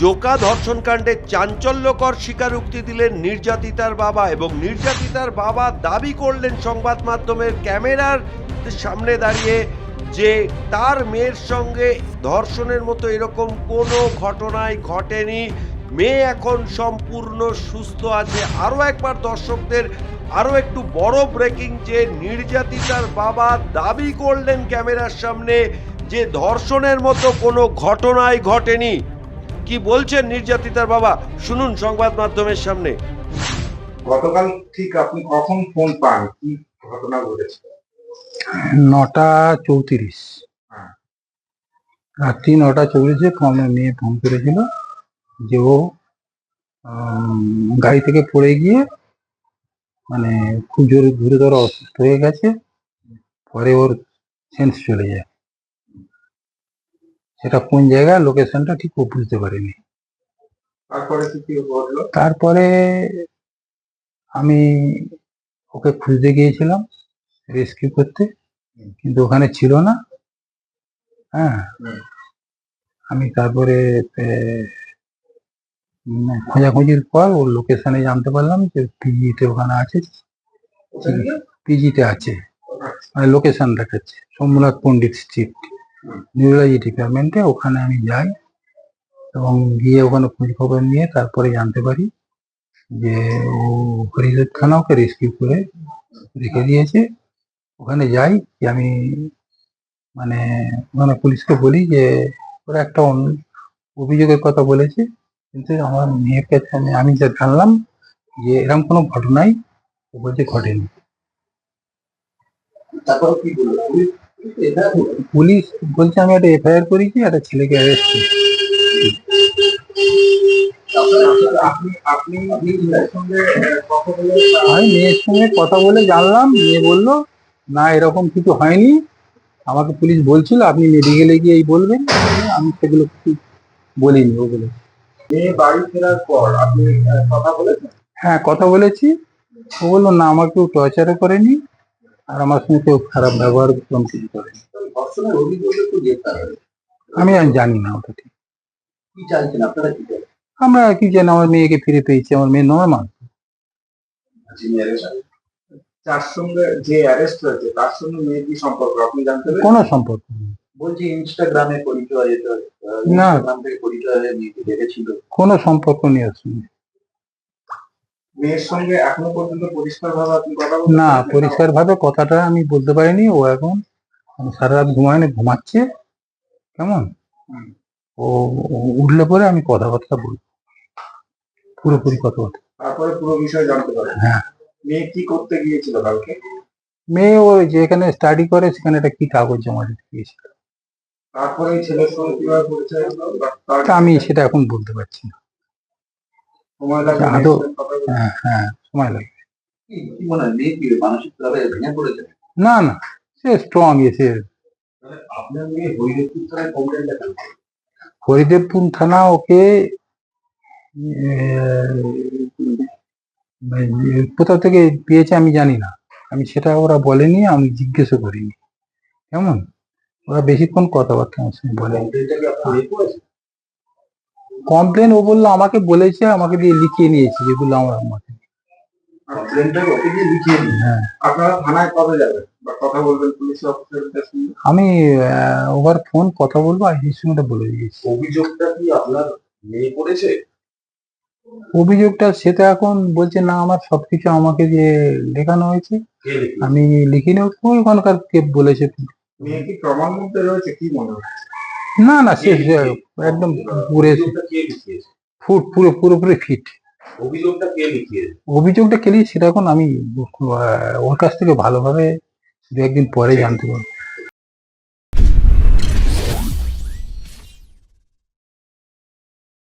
জোকা ধর্ষণকাণ্ডে চাঞ্চল্যকর স্বীকারোক্তি দিলেন নির্যাতিতার বাবা এবং নির্যাতিতার বাবা দাবি করলেন সংবাদ মাধ্যমের ক্যামেরার সামনে দাঁড়িয়ে যে তার মেয়ের সঙ্গে ধর্ষণের মতো এরকম কোনো ঘটনাই ঘটেনি। মেয়ে এখন সম্পূর্ণ সুস্থ আছে। আরও একবার দর্শকদের আরও একটু বড় ব্রেকিং যে নির্যাতিতার বাবা দাবি করলেন ক্যামেরার সামনে যে ধর্ষণের মতো কোনো ঘটনাই ঘটেনি। কি বলছেন নির্যাতিতার বাবা? শুনুন সংবাদ মাধ্যমের সামনে। গতকাল ঠিক আপনি কখন ফোন পান? কি ঘটনা ঘটেছে নটা চৌত্রিশ। হ্যাঁ। রাত্রি নটা চৌত্রিশে আমার মেয়ে ফোন করেছিল যে ও গাড়ি থেকে পড়ে গিয়ে মানে খুব জোরে গুরুতর অসুস্থ হয়ে গেছে। পরে ওর সেন্স চলে যায়। সেটা কোন জায়গায় লোকেশনটা ঠিক ও বুঝতে পারিনি। তারপরে কি কি ঘটলো? তারপরে আমি ওকে খুঁজতে গিয়েছিলাম রেস্কিউ করতে কিন্তু ওখানে ছিল না। হ্যাঁ। আমি তারপরে খোঁজাখুঁজির পর ওর লোকেশনে জানতে পারলাম যে পিজিতে ওখানে আছে। পিজিতে আছে। মানে লোকেশন দেখাচ্ছে। সোমনাথ পণ্ডিত স্ট্রিট। নিউরোলজি ডিপার্টমেন্টে ওখানে আমি যাই এবং গিয়ে ওখানে খোঁজ খবর নিয়ে তারপরে জানতে পারি যে ও হরিহর থানা ওকে রেস্কিউ করে রেখে দিয়েছে। ওখানে যাই যে আমি মানে ওখানে পুলিশকে বলি যে ওরা একটা অভিযোগের কথা বলেছে, কিন্তু আমার মেয়ের কাছে আমি যা জানলাম যে এরকম কোনো ঘটনাই ও বলছে ঘটেনি। তারপর কি পুলিশ বলছে আমি একটা এফআইআর করেছি একটা ছেলেকে অ্যারেস্ট করেছি। আমি মেয়ের সঙ্গে কথা বলে জানলাম মেয়ে বলল না এরকম কিছু হয়নি। আমাকে পুলিশ বলছিল আপনি মেডিকেলে গিয়ে এই বলবেন। আমি সেগুলো কিছু বলিনি ওগুলো। মেয়ে বাড়ি ফেরার পর আপনি কথা বলেছেন? হ্যাঁ কথা বলেছি। ও বলল না আমাকে কেউ টর্চারও করেনি। আর আমার সঙ্গে কেউ খারাপ ব্যবহার কিছু আমি আর জানি না ওটা ঠিক। আমরা কি জানি আমার মেয়েকে ফিরে পেয়েছি আমার মেয়ে নর্মাল যিনি arrest সঙ্গে যে অ্যারেস্ট হয়েছে তার সঙ্গে মেয়ে কি সম্পর্ক? আপনি জানতে কোনো সম্পর্ক নেই। বলছি ইনস্টাগ্রামে পরিচয় না। ইনস্টাগ্রাম থেকে পরিচয় দেখেছিল। কোনো সম্পর্ক নেই ওর সঙ্গে। মেয়ের সঙ্গে এখনও পর্যন্ত পরিষ্কার ভাবে আপনি কথা বলতে না পরিষ্কার ভাবে কথাটা আমি বলতে পারিনি। ও এখন মানে সারা রাত ঘুমায়নি ঘুমাচ্ছে। কেমন? ও উঠলে পরে আমি কথাবার্তা বলব পুরোপুরি কথাবার্তা। তারপরে পুরো বিষয় জানতে পারেন হ্যাঁ। মেয়ে কি করতে গিয়েছিল কালকে? মেয়ে ও যেখানে স্টাডি করে সেখানে একটা কি কাগজ জমা দিতে গিয়েছিল। তারপরে ছেলের সঙ্গে কীভাবে পরিচয় হলো? আমি সেটা এখন বলতে পারছি না। সময় লাগবে? হ্যাঁ হ্যাঁ সময় লাগবে। হয় না না সে স্ট্রং এসে হরিদেবপুর থানা ওকে কোথা থেকে পেয়েছে আমি জানি না। আমি সেটা ওরা বলেনি আমি জিজ্ঞেসও করিনি। কেমন? ওরা বেশিক্ষণ কথাবার্তা আমার সঙ্গে বলে কমপ্লেন ও বলল আমাকে বলেছে আমাকে দিয়ে লিখিয়ে নিয়েছে যেগুলো আমার আমাকে কমপ্লেনটা ওকে দিয়ে লিখিয়ে দিন হ্যাঁ। আপনারা থানায় কবে যাবেন? বা কথা বলবেন পুলিশ অফিসারদের আমি ওভার ফোন কথা বলব আইসির সঙ্গে বলে দিয়েছি। অভিযোগটা কি আপনার মেয়ে করেছে? অভিযোগটা সেটা এখন বলছে না আমার সবকিছু আমাকে যে লেখানো হয়েছে? আমি লিখিনি ওখানকার কে বলেছে? মেয়ে কি প্রমাণ মধ্যে রয়েছে? কি মনে হয় না না শেষ একদম পুরে কে লিখিয়েছে ফুট পুরো পুরোপুরি ফিট অভিযোগটা কে লিখিয়েছে? অভিযোগটা কেলি সেটা এখন আমি আহ, ওর কাছ থেকে ভালোভাবে দু একদিন পরে জানতে পারব।